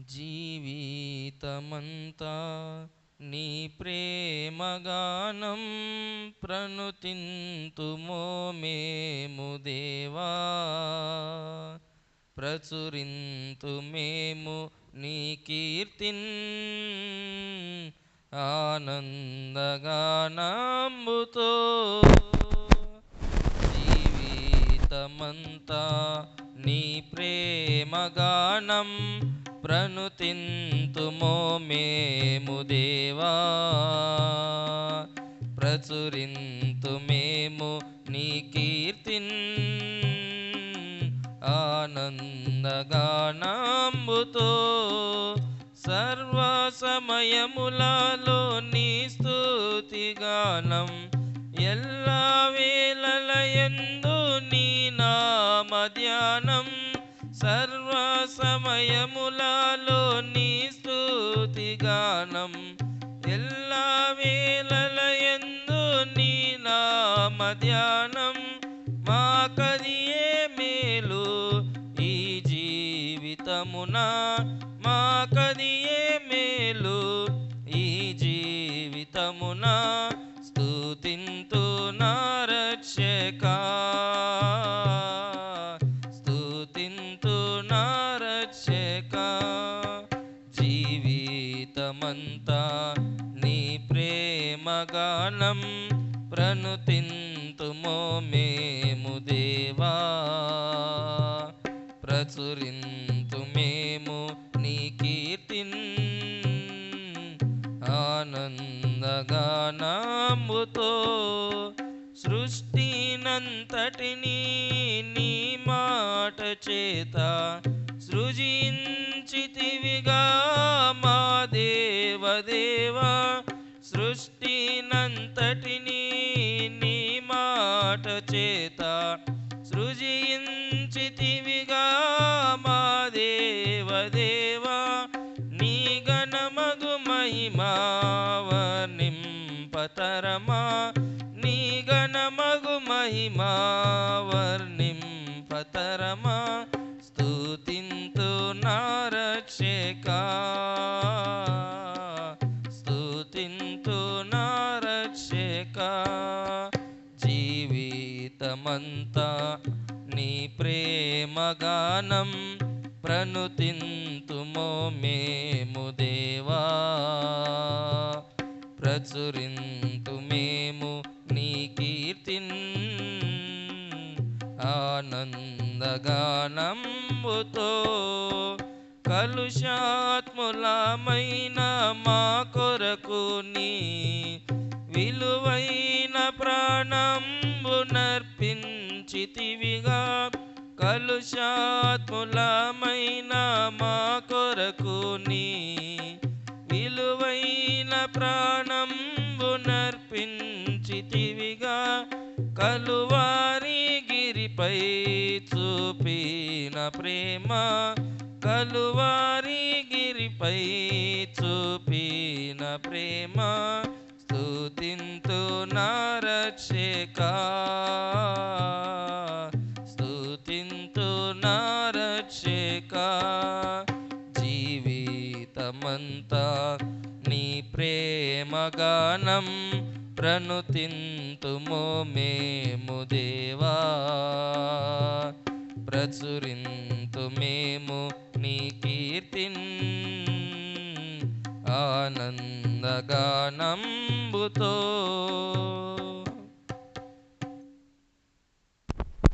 జీవితమంతా నీ ప్రేమగానం ప్రణుతింతుమో మేము దేవా. ప్రచురింతు మేము నీ కీర్తిన్ ఆనందగానంబుతో. జీవితమంతా నీ ప్రేమగానం ప్రణుతింతుమో మేము దేవా. ప్రచురింతు మేము నీ కీర్తిన్. ఆనందగానాంబుతో సర్వ సమయములలో నీ స్థుతిగానం. ఎల్లా వేళలయందు సమయములలో నీ స్తుతిగానం ఎల్లా వేళలయందు నీ నామ ధ్యానం మా కదియే మేలు? ఈ జీవితమున మా కదియే మేలు? ఈ జీవితమునా జీవితమంతా నీ ప్రేమగానం ప్రణుతింతుమో మేము దేవా. ప్రచురింతు మేము నీ కీర్తిన్ ఆనందగానముతో సృష్టినంతటిని నీ మాట చేత సృజించితివిగా మా దేవదేవా సృష్టినంతటిని నీ మాట చేత సృజించితివిగా మా దేవదేవా నీ గణమగు మహిమా వర్ణింపతరమా నీ గణమగు మహిమా లేక జీవితమంతా నీ ప్రేమగానం ప్రణుతింతుమో మేము దేవా. ప్రచురింతు మేము నీ కీర్తిన్ ఆనందగానంబుతో కలుషాత్ములమైన మా కొరకు నీ విలువైన ప్రాణంబునర్పించితివిగా కలుషాత్ములమైన మా కొరకు నీ విలువైన ప్రాణంబునర్పించితివిగా కలువారి గిరిపై చూపిన ప్రేమ కలువారి గిరిపై చూపిన ప్రేమ. జీవితమంతా నీ ప్రేమగానం ప్రణుతింతుమో మేము దేవా. ప్రచురింతు మేము నీ కీర్తిన్ ఆనందగానంబుతో.